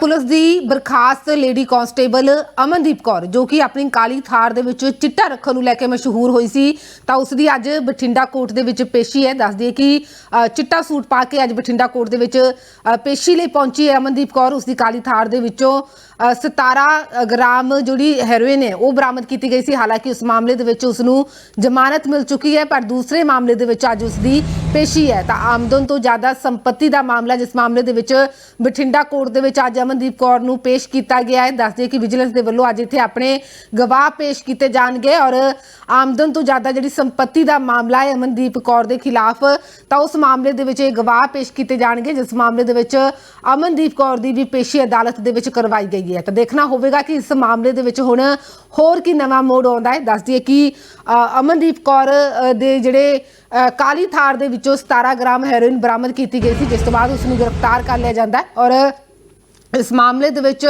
Police ਦੀ ਬਰਖਾਸਤ lady constable Amandeep Kaur ਜੋ ਕਿ ਆਪਣੀ ਕਾਲੀ ਥਾਰ ਦੇ ਵਿੱਚ ਚਿੱਟਾ ਰੱਖਣ ਨੂੰ ਲੈ ਕੇ ਮਸ਼ਹੂਰ ਹੋਈ ਸੀ ਤਾਂ ਉਸ ਦੀ ਅੱਜ ਬਠਿੰਡਾ ਕੋਰਟ ਦੇ ਵਿੱਚ ਪੇਸ਼ੀ ਹੈ। ਦੱਸਦੀ ਹੈ ਕਿ ਅ, ਚਿੱਟਾ ਸੂਟ ਪਾ ਕੇ ਅੱਜ ਬਠਿੰਡਾ ਕੋਰਟ ਦੇ ਵਿੱਚ ਅ, ਪੇਸ਼ੀ ਲਈ ਪਹੁੰਚੀ ਹੈ ਅਮਨਦੀਪ ਕੌਰ। ਉਸ ਦੀ ਕਾਲੀ ਥਾਰ ਦੇ ਵਿੱਚੋਂ ਅ, 17 ਗ੍ਰਾਮ ਜਿਹੜੀ ਹੈਰੋਇਨ ਹੈ ਉਹ ਬਰਾਮਦ ਕੀਤੀ ਗਈ ਸੀ। ਹਾਲਾਂਕਿ ਉਸ ਮਾਮਲੇ ਦੇ ਵਿੱਚ ਉਸ ਨੂੰ ਜ਼ਮਾਨਤ ਮਿਲ ਚੁੱਕੀ ਹੈ ਪਰ ਦੂਸਰੇ ਮਾਮਲੇ ਦੇ ਵਿੱਚ ਅੱਜ ਉਸ ਦੀ ਪੇਸ਼ੀ ਹੈ। ਤਾਂ ਆਮਦਨ ਤੋਂ ਜ਼ਿਆਦਾ ਸੰਪਤੀ ਦਾ ਮਾਮਲਾ ਜਿਸ ਮਾਮਲੇ ਦੇ ਵਿੱਚ ਬਠਿੰਡਾ ਕੋਰਟ ਦੇ ਵਿੱਚ ਅੱਜ ਅਮਨਦੀਪ ਕੌਰ ਨੂੰ ਪੇਸ਼ ਕੀਤਾ ਗਿਆ ਹੈ। ਦੱਸਦੇ ਕਿ ਵਿਜੀਲੈਂਸ ਦੇ ਵੱਲੋਂ ਅੱਜ ਇੱਥੇ ਆਪਣੇ ਗਵਾਹ ਪੇਸ਼ ਕੀਤੇ ਜਾਣਗੇ ਔਰ ਆਮਦਨ ਤੋਂ ਜ਼ਿਆਦਾ ਜਿਹੜੀ ਸੰਪਤੀ ਦਾ ਮਾਮਲਾ ਹੈ ਅਮਨਦੀਪ ਕੌਰ ਦੇ ਖਿਲਾਫ ਤਾਂ ਉਸ ਮਾਮਲੇ ਦੇ ਵਿੱਚ ਇਹ ਗਵਾਹ ਪੇਸ਼ ਕੀਤੇ ਜਾਣਗੇ ਜਿਸ ਮਾਮਲੇ ਦੇ ਵਿੱਚ ਅਮਨਦੀਪ ਕੌਰ ਦੀ ਵੀ ਪੇਸ਼ੀ ਅਦਾਲਤ ਦੇ ਵਿੱਚ ਕਰਵਾਈ ਗਈ ਹੈ। ਤਾਂ ਦੇਖਣਾ ਹੋਵੇਗਾ ਕਿ ਇਸ ਮਾਮਲੇ ਦੇ ਵਿੱਚ ਹੁਣ ਹੋਰ ਕੀ ਨਵਾਂ ਮੋੜ ਆਉਂਦਾ ਹੈ। ਦੱਸਦੀ ਹੈ ਕਿ ਅਮਨਦੀਪ ਕੌਰ ਦੇ ਜਿਹੜੇ ਅ, ਕਾਲੀ ਥਾਰ ਦੇ ਵਿੱਚ 17 ਗ੍ਰਾਮ ਹੈਰੋਇਨ ਬਰਾਮਦ ਕੀਤੀ ਗਈ ਸੀ, ਜਿਸ ਤੋਂ ਬਾਅਦ ਉਸ ਨੂੰ ਗ੍ਰਿਫਤਾਰ ਕਰ ਲਿਆ ਜਾਂਦਾ ਹੈ ਔਰ ਇਸ ਮਾਮਲੇ ਦੇ ਵਿੱਚ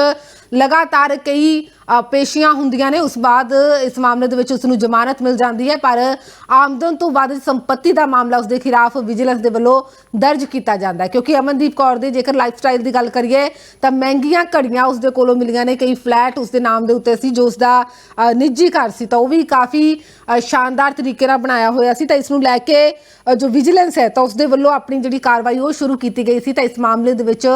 ਲਗਾਤਾਰ ਕਈ ਪੇਸ਼ੀਆਂ ਹੁੰਦੀਆਂ ਨੇ। ਉਸ ਬਾਅਦ ਇਸ ਮਾਮਲੇ ਦੇ ਵਿੱਚ ਉਸ ਨੂੰ ਜ਼ਮਾਨਤ ਮਿਲ ਜਾਂਦੀ ਹੈ। ਪਰ ਆਮਦਨ ਤੋਂ ਵੱਧ ਸੰਪਤੀ ਦਾ ਮਾਮਲਾ ਉਸ ਦੇ ਖਿਲਾਫ ਵਿਜੀਲੈਂਸ ਦੇ ਵੱਲੋਂ ਦਰਜ ਕੀਤਾ ਜਾਂਦਾ ਹੈ। ਕਿਉਂਕਿ ਅਮਨਦੀਪ ਕੌਰ ਦੇ ਜੇਕਰ ਲਾਈਫ ਸਟਾਈਲ ਦੀ ਗੱਲ ਕਰੀਏ, ਤਾਂ ਮਹਿੰਗੀਆਂ ਘੜੀਆਂ ਉਸ ਦੇ ਕੋਲੋਂ ਮਿਲੀਆਂ ਨੇ। ਕਈ ਫਲੈਟ ਉਸ ਦੇ ਨਾਮ ਦੇ ਉੱਤੇ ਸੀ, ਜੋ ਉਸ ਦਾ ਨਿੱਜੀ ਘਰ ਸੀ। ਤਾਂ ਉਹ ਵੀ ਕਾਫੀ ਸ਼ਾਨਦਾਰ ਤਰੀਕੇ ਨਾਲ ਬਣਾਇਆ ਹੋਇਆ ਸੀ। ਤਾਂ ਇਸ ਨੂੰ ਲੈ ਕੇ ਜੋ ਵਿਜੀਲੈਂਸ ਹੈ, ਤਾਂ ਉਸ ਦੇ ਵੱਲੋਂ ਆਪਣੀ ਜਿਹੜੀ ਕਾਰਵਾਈ ਉਹ ਸ਼ੁਰੂ ਕੀਤੀ ਗਈ ਸੀ। ਤਾਂ ਇਸ ਮਾਮਲੇ ਦੇ ਵਿੱਚ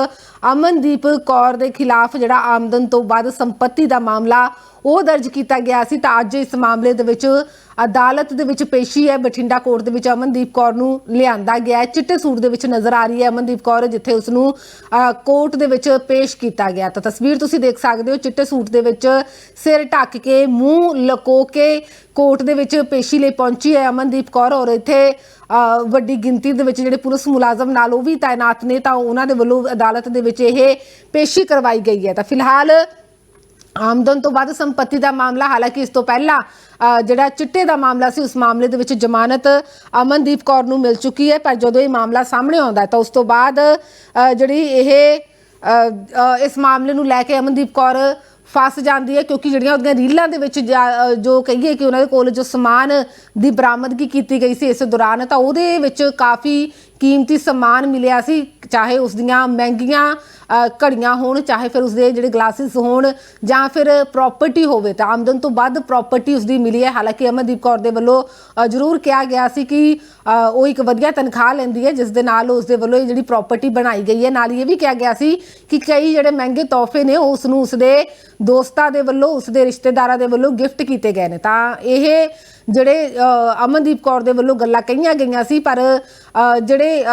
ਅਮਨਦੀਪ ਕੌਰ ਦੇ ਖਿਲਾਫ ਜਿਹੜਾ ਆਮਦਨ ਤੋਂ ਵੱਧ ਸੰਪਤੀ ਦਾ ਮਾਮਲਾ ਉਹ ਦਰਜ ਕੀਤਾ ਗਿਆ ਸੀ। ਤਾਂ ਅੱਜ ਇਸ ਮਾਮਲੇ ਦੇ ਵਿੱਚ ਅਦਾਲਤ ਦੇ ਵਿੱਚ ਪੇਸ਼ੀ ਹੈ। ਬਠਿੰਡਾ ਕੋਰਟ ਦੇ ਵਿੱਚ ਅਮਨਦੀਪ ਕੌਰ ਨੂੰ ਲਿਆਂਦਾ ਗਿਆ ਹੈ। ਚਿੱਟੇ ਸੂਟ ਦੇ ਵਿੱਚ ਨਜ਼ਰ ਆ ਰਹੀ ਹੈ ਅਮਨਦੀਪ ਕੌਰ, ਜਿੱਥੇ ਉਸ ਨੂੰ ਕੋਰਟ ਦੇ ਵਿੱਚ ਪੇਸ਼ ਕੀਤਾ ਗਿਆ। ਤਾਂ ਤਸਵੀਰ ਤੁਸੀਂ ਦੇਖ ਸਕਦੇ ਹੋ, ਚਿੱਟੇ ਸੂਟ ਦੇ ਵਿੱਚ ਸਿਰ ਢੱਕ ਕੇ, ਮੂੰਹ ਲਕੋ ਕੇ ਕੋਰਟ ਦੇ ਵਿੱਚ ਪੇਸ਼ੀ ਲਈ ਪਹੁੰਚੀ ਹੈ ਅਮਨਦੀਪ ਕੌਰ ਔਰ ਇੱਥੇ ਵੱਡੀ ਗਿਣਤੀ ਦੇ ਵਿੱਚ ਜਿਹੜੇ ਪੁਲਿਸ ਮੁਲਾਜ਼ਮ ਨਾਲ ਉਹ ਵੀ ਤਾਇਨਾਤ ਨੇ, ਤਾਂ ਉਹਨਾਂ ਦੇ ਵੱਲੋਂ ਅਦਾਲਤ ਦੇ ਵਿੱਚ ਇਹ ਪੇਸ਼ੀ ਕਰਵਾਈ ਗਈ ਹੈ। ਤਾਂ ਫਿਲਹਾਲ ਆਮਦਨ ਤੋਂ ਵੱਧ ਸੰਪਤੀ ਦਾ ਮਾਮਲਾ, ਹਾਲਾਂਕਿ ਇਸ ਤੋਂ ਪਹਿਲਾਂ ਜਿਹੜਾ ਚਿੱਟੇ ਦਾ ਮਾਮਲਾ ਸੀ, ਉਸ ਮਾਮਲੇ ਦੇ ਵਿੱਚ ਜ਼ਮਾਨਤ ਅਮਨਦੀਪ ਕੌਰ ਨੂੰ ਮਿਲ ਚੁੱਕੀ ਹੈ, ਪਰ ਜਦੋਂ ਇਹ ਮਾਮਲਾ ਸਾਹਮਣੇ ਆਉਂਦਾ ਤਾਂ ਉਸ ਤੋਂ ਬਾਅਦ ਜਿਹੜੀ ਇਹ ਇਸ ਮਾਮਲੇ ਨੂੰ ਲੈ ਕੇ ਅਮਨਦੀਪ ਕੌਰ ਫਸ ਜਾਂਦੀ ਹੈ, ਕਿਉਂਕਿ ਜਿਹੜੀਆਂ ਉਹਦੀਆਂ ਰੀਲਾਂ ਦੇ ਵਿੱਚ ਜਾ- ਜੋ ਕਹੀਏ ਕਿ ਉਹਨਾਂ ਦੇ ਕੋਲ ਜੋ ਸਮਾਨ ਦੀ ਬਰਾਮਦਗੀ ਕੀਤੀ ਗਈ ਸੀ ਇਸ ਦੌਰਾਨ, ਤਾਂ ਉਹਦੇ ਵਿੱਚ ਕਾਫੀ ਕੀਮਤੀ ਸਮਾਨ ਮਿਲਿਆ ਸੀ, ਚਾਹੇ ਉਸ ਦੀਆਂ ਮਹਿੰਗੀਆਂ ਘੜੀਆਂ ਹੋਣ, ਚਾਹੇ ਫਿਰ ਉਸਦੇ ਜਿਹੜੇ ਗਲਾਸਿਸ ਹੋਣ, ਜਾਂ ਫਿਰ ਪ੍ਰਾਪਰਟੀ ਹੋਵੇ, ਤਾਂ ਆਮਦਨ ਤੋਂ ਵੱਧ ਪ੍ਰਾਪਰਟੀ ਉਸਦੀ ਮਿਲੀ ਹੈ। ਹਾਲਾਂਕਿ ਅਮਨਦੀਪ ਕੌਰ ਦੇ ਵੱਲੋਂ ਜ਼ਰੂਰ ਕਿਹਾ ਗਿਆ ਸੀ ਕਿ ਉਹ ਇੱਕ ਵਧੀਆ ਤਨਖਾਹ ਲੈਂਦੀ ਹੈ, ਜਿਸ ਦੇ ਨਾਲ ਉਸਦੇ ਵੱਲੋਂ ਇਹ ਜਿਹੜੀ ਪ੍ਰਾਪਰਟੀ ਬਣਾਈ ਗਈ ਹੈ। ਨਾਲ ਹੀ ਇਹ ਵੀ ਕਿਹਾ ਗਿਆ ਸੀ ਕਿ ਕਈ ਜਿਹੜੇ ਮਹਿੰਗੇ ਤੋਹਫੇ ਨੇ, ਉਹ ਉਸ ਨੂੰ ਉਸਦੇ ਦੋਸਤਾਂ ਦੇ ਵੱਲੋਂ, ਉਸਦੇ ਰਿਸ਼ਤੇਦਾਰਾਂ ਦੇ ਵੱਲੋਂ ਗਿਫਟ ਕੀਤੇ ਗਏ ਨੇ। ਤਾਂ ਇਹ ਜਿਹੜੇ ਅਮਨਦੀਪ ਕੌਰ ਦੇ ਵੱਲੋਂ ਗੱਲਾਂ ਕਹੀਆਂ ਗਈਆਂ ਸੀ, ਪਰ ਜਿਹੜੇ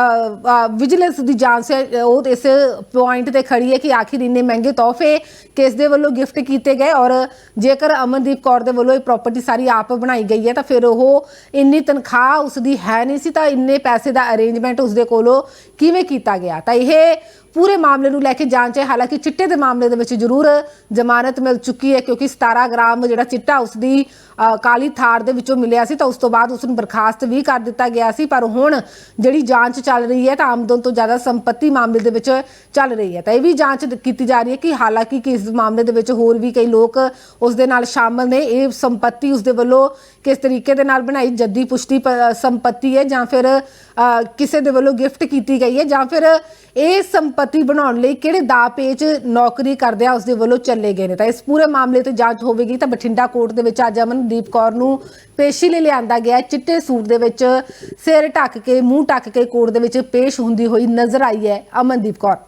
ਵਿਜੀਲੈਂਸ ਦੀ ਜਾਂਚ ਹੈ, ਉਹ ਇਸ ਪੁਆਇੰਟ ਤੇ ਖੜੀ ਹੈ ਕਿ ਆਖਿਰ ਇੰਨੇ ਮਹਿੰਗੇ ਤੋਹਫੇ ਕਿਸ ਦੇ ਵੱਲੋਂ ਗਿਫਟ ਕੀਤੇ ਗਏ? ਔਰ ਜੇਕਰ ਅਮਨਦੀਪ ਕੌਰ ਦੇ ਵੱਲੋਂ ਇਹ ਪ੍ਰਾਪਰਟੀ ਸਾਰੀ ਆਪ ਬਣਾਈ ਗਈ ਹੈ, ਤਾਂ ਫਿਰ ਉਹ ਇੰਨੀ ਤਨਖਾਹ ਉਸ ਦੀ ਹੈ ਨਹੀਂ ਸੀ, ਤਾਂ ਇੰਨੇ ਪੈਸੇ ਦਾ ਅਰੇਂਜਮੈਂਟ ਉਸ ਦੇ ਕੋਲੋਂ ਕਿਵੇਂ ਕੀਤਾ ਗਿਆ? ਤਾਂ ਇਹ ਪੂਰੇ ਮਾਮਲੇ ਨੂੰ ਲੈ ਕੇ ਜਾਂਚ ਹੈ। ਹਾਲਾਂਕਿ ਚਿੱਟੇ ਦੇ ਮਾਮਲੇ ਦੇ ਵਿੱਚ ਜ਼ਰੂਰ ਜ਼ਮਾਨਤ ਮਿਲ ਚੁੱਕੀ ਹੈ ਕਿਉਂਕਿ 17 ਗ੍ਰਾਮ ਜਿਹੜਾ ਚਿੱਟਾ ਉਸ ਦੀ ਕਾਲੀ ਥਾਰ ਦੇ ਵਿੱਚੋਂ ਮਿਲਿਆ ਸੀ ਤਾਂ ਉਸ ਤੋਂ ਬਾਅਦ ਉਸ ਨੂੰ ਬਰਖਾਸਤ ਵੀ ਕਰ ਦਿੱਤਾ ਗਿਆ ਸੀ। ਪਰ ਹੁਣ ਜਿਹੜੀ ਜਾਂਚ ਚੱਲ ਰਹੀ ਹੈ ਤਾਂ ਆਮਦਨ ਤੋਂ ਜ਼ਿਆਦਾ ਸੰਪਤੀ ਮਾਮਲੇ ਦੇ ਵਿੱਚ ਚੱਲ ਰਹੀ ਹੈ। ਤਾਂ ਇਹ ਵੀ ਜਾਂਚ ਕੀਤੀ ਜਾ ਰਹੀ ਹੈ ਕਿ ਹਾਲਾਂਕਿ ਕਿ ਇਸ ਮਾਮਲੇ ਦੇ ਵਿੱਚ ਹੋਰ ਵੀ ਕਈ ਲੋਕ ਉਸ ਦੇ ਨਾਲ ਸ਼ਾਮਲ ਨੇ। ਇਹ ਸੰਪਤੀ ਉਸ ਦੇ ਵੱਲੋਂ ਕਿਸ ਤਰੀਕੇ ਦੇ ਨਾਲ ਬਣਾਈ? ਜੱਦੀ ਪੁਸ਼ਤੀ ਪ- ਸੰਪਤੀ ਹੈ ਜਾਂ ਫਿਰ ਕਿਸੇ ਦੇ ਵੱਲੋਂ ਗਿਫਟ ਕੀਤੀ ਗਈ ਹੈ ਜਾਂ ਫਿਰ ਇਹ ਸੰਪਤੀ ਬਣਾਉਣ ਲਈ ਕਿਹੜੇ ਦਾ ਪੇਚ ਨੌਕਰੀ ਕਰਦਿਆਂ ਉਸ ਦੇ ਵੱਲੋਂ ਚੱਲੇ ਗਏ ਨੇ। ਤਾਂ ਇਸ ਪੂਰੇ ਮਾਮਲੇ ਤੇ ਜਾਂਚ ਹੋਵੇਗੀ। ਤਾਂ ਬਠਿੰਡਾ ਕੋਰਟ ਦੇ ਵਿੱਚ ਅੱਜ ਅਮਨਦੀਪ ਕੌਰ ਨੂੰ ਪੇਸ਼ੀ ਲਈ ਲਿਆਂਦਾ ਗਿਆ। ਚਿੱਟੇ ਸੂਟ ਦੇ ਵਿੱਚ ਸਿਰ ਢੱਕ ਕੇ, ਮੂੰਹ ਢੱਕ ਕੇ ਕੋਰਟ ਦੇ ਵਿੱਚ ਪੇਸ਼ ਹੁੰਦੀ ਹੋਈ ਨਜ਼ਰ ਆਈ ਹੈ ਅਮਨਦੀਪ ਕੌਰ।